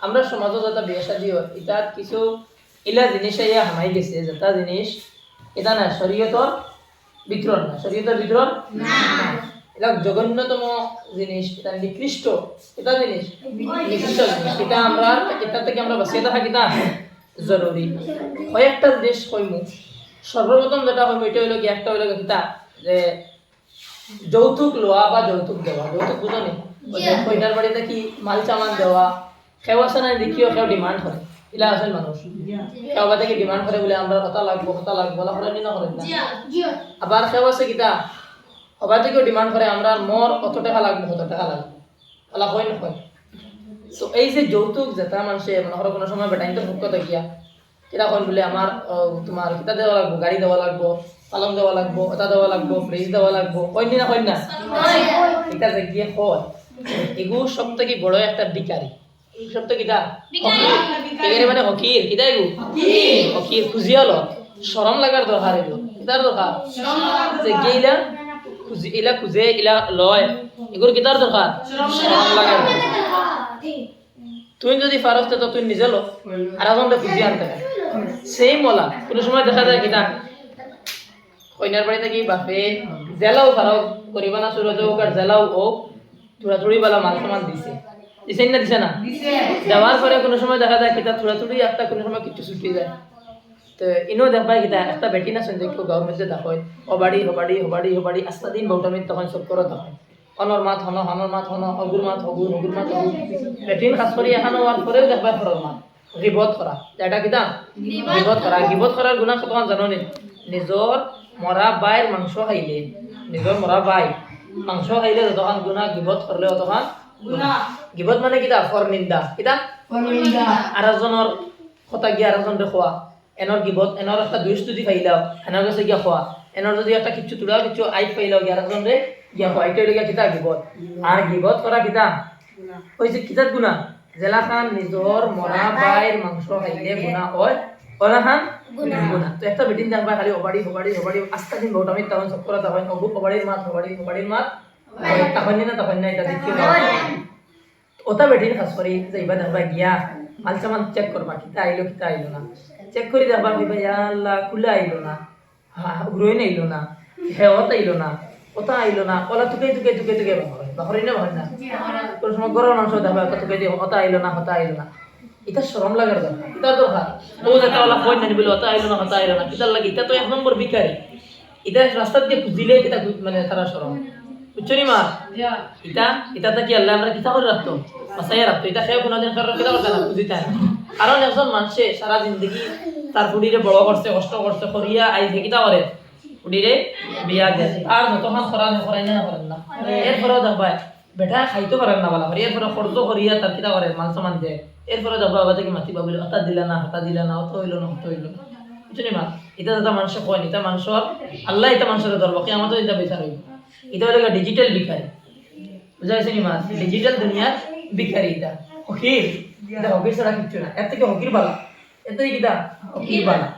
আমরা সমাজত যেটা বিয়া শাদী হয় এটা কিছু ইলা জিনিস ইয়া হামাই গেছে যেটা জিনিস। এটা না শরীয়তর বিতরণ না শরীয়তের বিতরণ এটা জঘন্যতম জিনিস এটা নিকৃষ্ট এটা জিনিস নিকৃষ্ট জিনিস। এটা আমরা এটা থেকে আমরা বাঁচিয়ে থাকা কিনা জরুরি কয়েকটা জিনিস কইমু সর্বপ্রথম যেটা কইমু এটা হইল কি একটা হইল কিতা যে যৌতুক লওয়া বা যৌতুক দেওয়া। যৌতুক বুঝো নি? কইনার বাড়িতে কি মাল চামান দেওয়া কেউ আছে না দেখিও কেউ ডিমান্ড করে ইলা আছেন মানুষ বা থেকে ডিমান্ড করে বলে আমরা হতা লাগবো হতা লাগবো না করেন না। করেন না আবার কেউ আছে কিতা? সবাই থেকেও ডিমান্ড করে আমরা মোর কত টাকা লাগবো কত টাকা লাগবো। ওলা হয় না হয় তো এই যে যৌতুক যেটা মানুষে মনে করো কোনো সময় বেটাইন তো ভোগ কথা গিয়া কীরকম বলে আমার তোমার কিতা দেওয়া লাগবো গাড়ি দেওয়া লাগবো পালং দেওয়া লাগবো ওটা দেওয়া লাগবো ফ্রিজ দেওয়া লাগবো হয় না হয় না? এটা যে গিয়ে হয় এগু সব থেকে বড় একটা বিকারি থেকে কিটা এখানে মানে হকির কিটা এগু হকির সরম লাগার দরকার এগুলো কিতার দরকার যে গেইলা খুঁজি ইলা খুঁজে ইলা লয়। এগুলো কিতার দরকার সরম লাগার দরকার তুই যদি পারস তো তুই নিজে লো। আর এখন খুঁজি আনতে। সেই মলা কোনো সময় দেখা যায় কিনা কইনার বাড়িতে থাকি বাপে জেলাও ফারাও করিবা না সুরজ হোক আর জেলাও হোক থুড়ি বালা মাল সামান দিছে। দিছে না দিছে না? দেওয়ার পরে কোনো সময় দেখা যায় কিতা থোড়া থুড়ি একটা কোনো সময় কিছু ছুটি যায়। তো ইনো দেখবা কিতা একটা বেটি না সঞ্জয় কেউ গাঁর মধ্যে দেখয়। হবাড়ি হবাড়ি হবাড়ি হবাড়ি আস্তা দিন বৌটামিত তখন সব করে দেখয়। অনর মাত হন হনর মাত হন অগুর মাত হগুর হগুর মাত হগুর বেটিন খাস করে এখানো হওয়ার পরেও দেখবা ফরল মাত। গিবত করা এটা কিতা? গিবত করা গিবত করার গুণা কতক্ষণ জানো নি নিজর মরা বাইর মাংস খাইলে। নিজর মরা বাই মাংস খাইলে যতক্ষণ গুণা গিবত করলে অতক্ষণ গুণা গিবত মানে কিতা? ফর নিন্দা কিতা? আর একজনের কথা গিয়া আর একজন খোৱা। এনৰ গিবত এনৰ একটা দুই স্তুতি ফাইলাও এনৰ কাছে গিয়া খোৱা। এনৰ যদি একটা কিচ্ছু তুলাও কিচ্ছু আইত ফাইলাও গিয়া আর একজন রে গিয়া খোৱা। এইটো গিয়া কিতা গিবত? আর গিবত করা কিতা? হয়েছে কিতাত গুণা? জেলা খান নিজর মরা বাইর মাংস খাইলে গুণা হয়। খান গুণা। তো একটা বেটিন দেখবা খালি ওবাড়ি ওবাড়ি ওবাড়ি আস্তা দিন বহুত আমি তখন সব করা তখন ওবাড়ির মাত। ওবাড়ি ওবাড়ির মাত। তখন না তখন না এটা দেখি ওটা বেটিন খাস করি যাইবা দেখবা গিয়া মাল সামান চেক করবা কিতা আইলো কিতা আইলো না। চেক করে দেখবা কইবা ইয়া আল্লাহ খুলে আইলো না গ্রোইন আইলো না হেওত আইলো না ওটা আইলো না ওলা তুকে তুকে তুকে তুকে বাহরে বাহরে না বাহরে না? কোন সময় গরম মাংস দেখবা কত তুকে দিয়ে ওটা আইলো না হতা আইলো না। এটা শরম লাগার দরকার এটা দরকার ও যেটা ওলা কই না বলে ওটা আইলো না হতা আইলো না কিতার লাগে এটা তো এক নম্বর বিকারি এটা রাস্তা দিয়ে খুঁজিলে এটা মানে তারা শরম বুঝছ নি মা ইটা ইটাতে কি আল্লাহ আমরা কিতা করে রাখতো বাসাইয়া রাখতো এটা খেয়ে কোনোদিন কারোর কিতা করতে না বুঝিতে না। কারণ একজন মানুষে সারা জিন্দগি তার বড় করছে কষ্ট করছে করিয়া কিতা করে বিয়া দিয়ে। আর যতক্ষণ করাই না করেন না। এরপরেও দেখবা বেটা খাইতে পারেন না বলা এরপরে খরচ করিয়া তার কিতা করে মান সমান দেয়। এরপরে দেখবা বাবা থেকে মাতিবা বলে হতা দিলা না হতা দিলা না অত হইল না অত হইল না। বুঝলি মা এটা মানুষে কয় এটা মানুষের আল্লাহ এটা মানুষের ধরবো কি আমাদের এটা বিচার হইব। এটা হলো ডিজিটাল ভিখারি বুঝা গেছে নি মাছ ডিজিটাল দুনিয়ার ভিখারি এটা হকির এটা হকির ছাড়া কিচ্ছু না এর থেকে হকির বালা এর থেকে কিটা হকির বালা